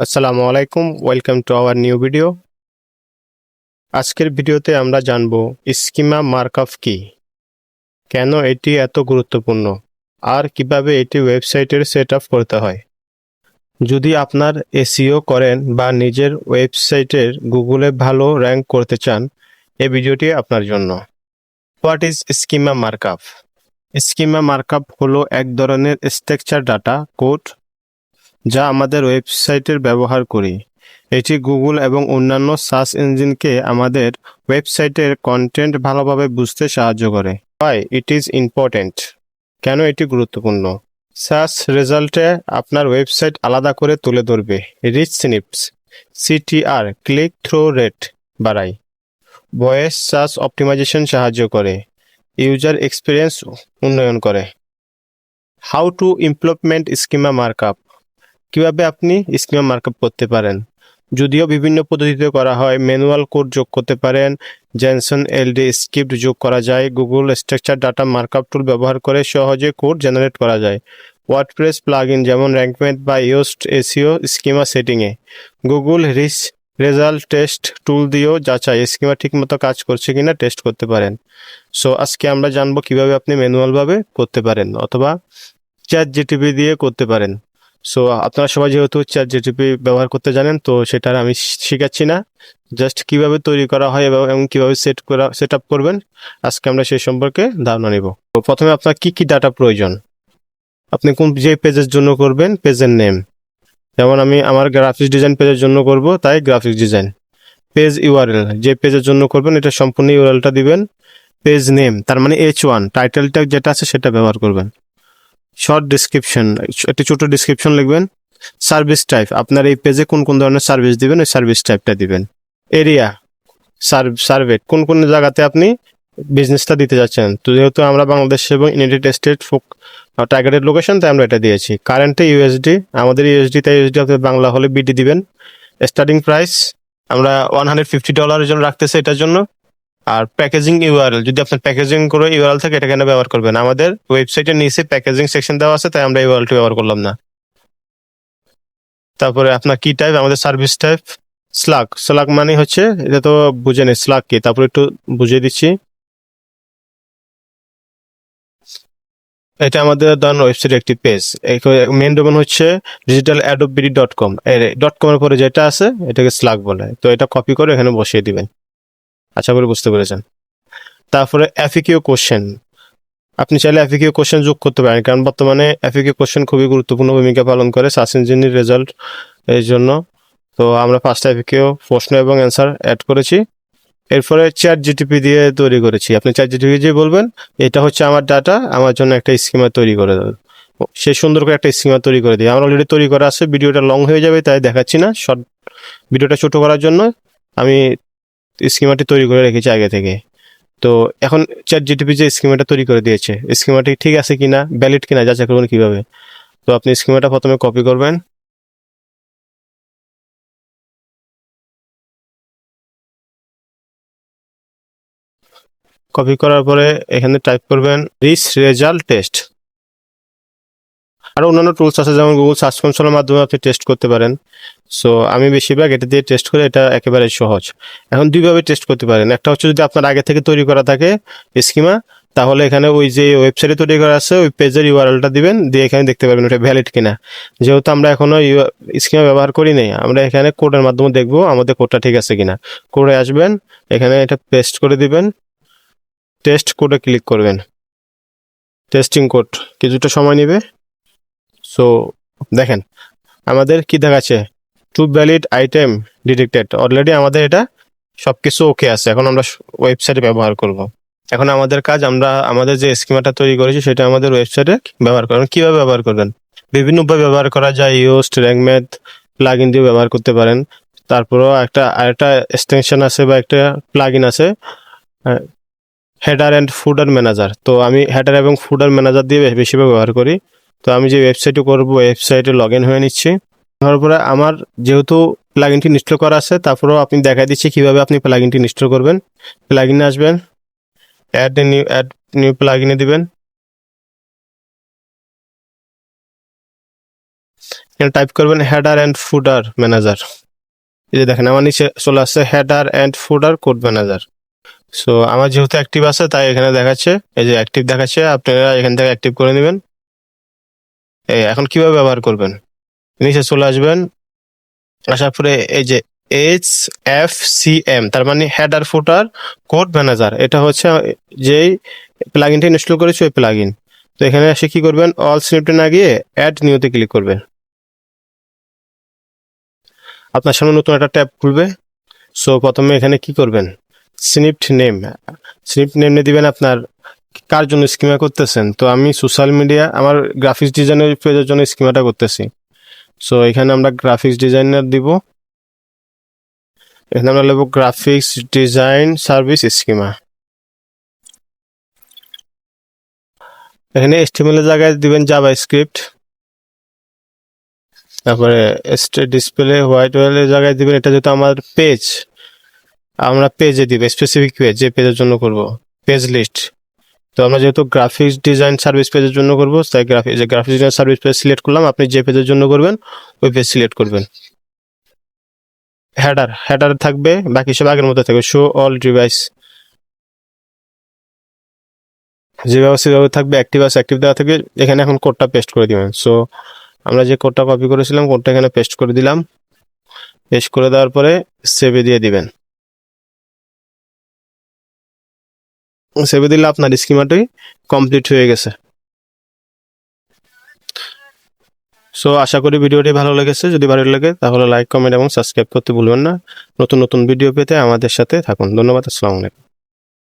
আসসালামু আলাইকুম, welcome to our new video. আজকের ভিডিওতে আমরা জানব স্কিমা মার্কআপ কি? কেন এটি এত গুরুত্বপূর্ণ? আর কীভাবে এটি ওয়েবসাইটের সেট করতে হয়? যদি আপনার এসিও করেন বা নিজের ওয়েবসাইটের গুগলে ভালো র্যাঙ্ক করতে চান, এই ভিডিওটি আপনার জন্য। What is schema markup schema markup হলো এক ধরনের স্ট্রাকচার ডাটা কোড যা আমাদের ওয়েবসাইটের ব্যবহার করি। এটি গুগল এবং অন্যান্য সার্চ ইঞ্জিনকে আমাদের ওয়েবসাইটের কন্টেন্ট ভালোভাবে বুঝতে সাহায্য করে। ওয়াই ইট ইজ ইম্পর্ট্যান্ট কেন এটি গুরুত্বপূর্ণ? সার্চ রেজাল্টে আপনার ওয়েবসাইট আলাদা করে তুলে ধরবে। Rich snips CTR click through rate বাড়ায় ভয়েস সার্চ অপটিমাইজেশন সাহায্য করে। ইউজার এক্সপিরিয়েন্স উন্নয়ন করে। How to implement schema markup কীভাবে আপনি স্কিমা মার্কআপ করতে পারেন? যদিও বিভিন্ন পদ্ধতিতে করা হয়, ম্যানুয়াল কোড যোগ করতে পারেন, জেনসন এলডি স্ক্রিপ্ট যোগ করা যায়, Google structure data markup tool ব্যবহার করে সহজে কোড জেনারেট করা যায়। ওয়ার্ডপ্রেস প্লাগইন যেমন র্যাঙ্কমেট বা ইয়োস্ট এসিও স্কিমা সেটিংয়ে। Google rich results test tool দিয়েও যাচাই, স্কিমা ঠিকমতো কাজ করছে কিনা টেস্ট করতে পারেন। সো, আজকে আমরা জানব কীভাবে আপনি ম্যানুয়ালভাবে করতে পারেন অথবা চ্যাট জিটিপি দিয়ে করতে পারেন। সো আপনারা সবাই যেহেতু চ্যাট জিটিপি ব্যবহার করতে জানেন, তো সেটা আমি শিখাচ্ছি না। জাস্ট কীভাবে তৈরি করা হয় এবং কীভাবে সেট করা সেট আপ করবেন, আজকে আমরা সেই সম্পর্কে ধারণা নিব। তো প্রথমে আপনার কি কি ডাটা প্রয়োজন? আপনি কোন যে পেজের জন্য করবেন পেজের নেম যেমন আমি আমার গ্রাফিক্স ডিজাইন পেজের জন্য করব, তাই গ্রাফিক্স ডিজাইন পেজ ইউআরএল যে পেজের জন্য করবেন, এটা সম্পূর্ণ ইউআরএলটা দিবেন। পেজ নেম তার মানে এইচ ওয়ান টাইটেলটা যেটা আছে সেটা ব্যবহার করবেন। শর্ট ডিসক্রিপশন একটি ছোট ডিসক্রিপশন লিখবেন। সার্ভিস টাইপ আপনার এই পেজে কোন কোন ধরনের সার্ভিস দিবেন, ওই সার্ভিস টাইপটা দিবেন। এরিয়া সার্ভ সার্ভে কোন কোন জায়গাতে আপনি বিজনেসটা দিতে যাচ্ছেন। তো যেহেতু আমরা বাংলাদেশ এবং United State folk targeted location তাই আমরা এটা দিয়েছি। কারেন্টে ইউএসডি আমাদের ইউএসডি তাই ইউএসডি আপনার বাংলা হলে বিডি দিবেন। স্টার্টিং প্রাইস আমরা ওয়ান হান্ড্রেড ফিফটি ডলারের জন্য রাখতেছি এটার জন্য। আর প্যাকেজিং ইউআরএল যদি আপনার প্যাকেজিং করে ইউআরএল থাকে এটা কেন ব্যবহার করবেন। আমাদের ওয়েবসাইটের নিচে প্যাকেজিং সেকশন দেওয়া আছে, তাই আমরা ইউআরএলটি ব্যবহার করলাম না। তারপরে আপনার কি টাইপ আমাদের সার্ভিস টাইপ স্লাক স্লাক মানে হচ্ছে, এটা তো বুঝে নেই স্লাক কি? তারপরে একটু বুঝিয়ে দিচ্ছি। এটা আমাদের ধরেন ওয়েবসাইটের একটি পেজ মেন ডোমেন হচ্ছে ডিজিটাল অ্যাডোবিডি ডট কম ডট কমের পরে যেটা আছে, এটাকে স্লাক বলে। তো এটা কপি করে এখানে বসিয়ে দিবেন। আশা করি বুঝতে পেরেছেন। তারপরে অ্যাফিকিউ কোশ্চেন আপনি চাইলে অ্যাফিকিউ কোশ্চেন যোগ করতে পারেন, কারণ বর্তমানে অ্যাফিকিউ কোশ্চেন খুবই গুরুত্বপূর্ণ ভূমিকা পালন করে সার্চ ইঞ্জিনের রেজাল্ট এর জন্য। তো আমরা পাঁচটা অ্যাফিকিউ প্রশ্ন এবং অ্যান্সার অ্যাড করেছি। এরপরে চ্যাট জিটিপি দিয়ে তৈরি করেছি। আপনি চ্যাট জিটিপি দিয়ে বলবেন, এটা হচ্ছে আমার ডাটা আমার জন্য একটা স্কিমা তৈরি করে দেবে। সে সুন্দর করে একটা স্কিমা তৈরি করে দিই আমার অলরেডি তৈরি করা আছে ভিডিওটা লং হয়ে যাবে, তাই দেখাচ্ছি না। শর্ট ভিডিওটা ছোট করার জন্য আমি স্কিমাটি তৈরি করে রেখেছি আগে থেকে। তো এখন চ্যাট জিটিপি যে স্কিমাটা তৈরি করে দিয়েছে স্কিমাটি ঠিক আছে কিনা ভ্যালিড কিনা, যাচাই করবেন কীভাবে। তো আপনি স্কিমাটা প্রথমে কপি করবেন। কপি করার পরে এখানে টাইপ করবেন রিস রেজাল্ট টেস্ট আরও অন্যান্য টুলস আছে, যেমন গুগল সার্চ কনসোলের মাধ্যমে আপনি টেস্ট করতে পারেন। সো আমি বেশিরভাগ এটা দিয়ে টেস্ট করে এটা একেবারে সহজ। এখন দুইভাবে টেস্ট করতে পারেন। একটা হচ্ছে যদি আপনার আগে থেকে তৈরি করা থাকে স্কিমা তাহলে এখানে ওই যে ওয়েবসাইটে তৈরি করা আছে, ওই পেজের ইউআরএলটা দিবেন, দিয়ে এখানে দেখতে পারবেন ওটা ভ্যালিড কিনা। যেহেতু আমরা এখনও স্কিমা ব্যবহার করি নাই, আমরা এখানে কোডের মাধ্যমে দেখব আমাদের কোডটা ঠিক আছে কিনা। কোডে আসবেন, এখানে এটা পেস্ট করে দিবেন। টেস্ট কোডে ক্লিক করবেন। টেস্টিং কোড কিছুটা সময় নেবে। সো দেখেন, আমাদের কি দেখাচ্ছে? Two valid item detected already আমাদের এটা সব কিছু ওকে আছে। এখন আমরা ওয়েবসাইটে ব্যবহার করব। এখন আমাদের কাজ, আমরা, আমাদের যে স্কিমাটা তৈরি করেছি, সেটা আমাদের ওয়েবসাইটে ব্যবহার করবেন কীভাবে ব্যবহার করবেন? বিভিন্ন উপায় ব্যবহার করা যায়। ইউস্ট র্যাঙ্কম্যাথ প্লাগ ইন দিয়ে ব্যবহার করতে পারেন। তারপরেও একটা, আরেকটা এক্সটেনশন আছে বা একটা প্লাগ ইন আছে হেডার অ্যান্ড ফুডার ম্যানেজার তো আমি হেডার এবং ফুডার ম্যানেজার দিয়ে বেশিরভাগ ব্যবহার করি। তো আমি যে ওয়েবসাইটে করব ওয়েবসাইটে লগ ইন হয়ে নিচ্ছি। তারপরে আমার যেহেতু প্লাগইনটি ইনস্টল করা আছে, তারপরেও আপনি দেখা দিচ্ছি কীভাবে আপনি প্লাগইনটি ইনস্টল করবেন। প্লাগইনে আসবেন অ্যাড নিউ অ্যাড নিউ প্লাগইনে দিবেন। টাইপ করবেন হেডার অ্যান্ড ফুডার ম্যানেজার এই যে দেখেন, আমার নিচে চলে আসছে header and footer code manager so আমার যেহেতু অ্যাক্টিভ আছে, তাই এখানে দেখাচ্ছে, এই যে অ্যাক্টিভ দেখাচ্ছে, আপনারা এখান থেকে অ্যাক্টিভ করে নেবেন। এখন কীভাবে ব্যবহার করবেন? নিচে চলে আসবেন। আসার পরে এই যে এইচ এফ সি এম তার মানে হেডার ফুটার কোড ম্যানেজার এটা হচ্ছে যেই প্লাগইনটা ইনস্টল করেছি, ওই প্লাগইন তো এখানে এসে কি করবেন? অল স্ক্রিপ্টে না গিয়ে অ্যাড নিউতে ক্লিক করবেন। আপনার সামনে নতুন একটা ট্যাব খুলবে। সো প্রথমে এখানে কি করবেন? স্নিপ্ট নেম স্নিপ্ট নেম দিবেন আপনার কার জন্য স্কিমা করতেছেন? তো আমি সোশ্যাল মিডিয়া আমার গ্রাফিক্স ডিজাইনের পেজের জন্য স্কিমাটা করতেছি। সো এখানে আমরা গ্রাফিক্স ডিজাইনার দিব। এখানে আমরা নেব গ্রাফিক্স ডিজাইন সার্ভিস স্কিমা এখানে এস্টিমেল এর জায়গায় দিবেন জাভা স্ক্রিপ্ট তারপরে ডিসপ্লে হোয়াইট ওয়েলের জায়গায় দিবেন। এটা যেহেতু আমার পেজ আমরা পেজে দিব স্পেসিফিক পেজ যে পেজের জন্য করব। পেজ লিস্ট তো আমরা যেহেতু গ্রাফিক্স ডিজাইন সার্ভিস পেজের জন্য করব, তাই গ্রাফিক্স যে graphics design service page select করলাম, আপনি যে পেজের জন্য করবেন, ওই পেজ সিলেক্ট করবেন। হেডার হেডার থাকবে, বাকি সব আগের মতো থাকবে। শো অল ডিভাইস যেভাবে সেভাবে থাকবে অ্যাক্টিভ আছে অ্যাক্টিভ দেওয়া থাকবে। এখানে এখন কোডটা পেস্ট করে দিবেন। সো আমরা যে কোডটা কপি করেছিলাম কোডটা এখানে পেস্ট করে দিলাম। পেস্ট করে দেওয়ার পরে সেভে দিয়ে দিবেন। সেভে দিলে আপনার স্কিমাটি কমপ্লিট হয়ে গেছে। সো আশা করি ভিডিওটি ভালো লেগেছে। যদি ভালো লাগে, তাহলে লাইক কমেন্ট এবং সাবস্ক্রাইব করতে ভুলবেন না। নতুন নতুন ভিডিও পেতে আমাদের সাথে থাকুন। ধন্যবাদ, আসসালামু আলাইকুম।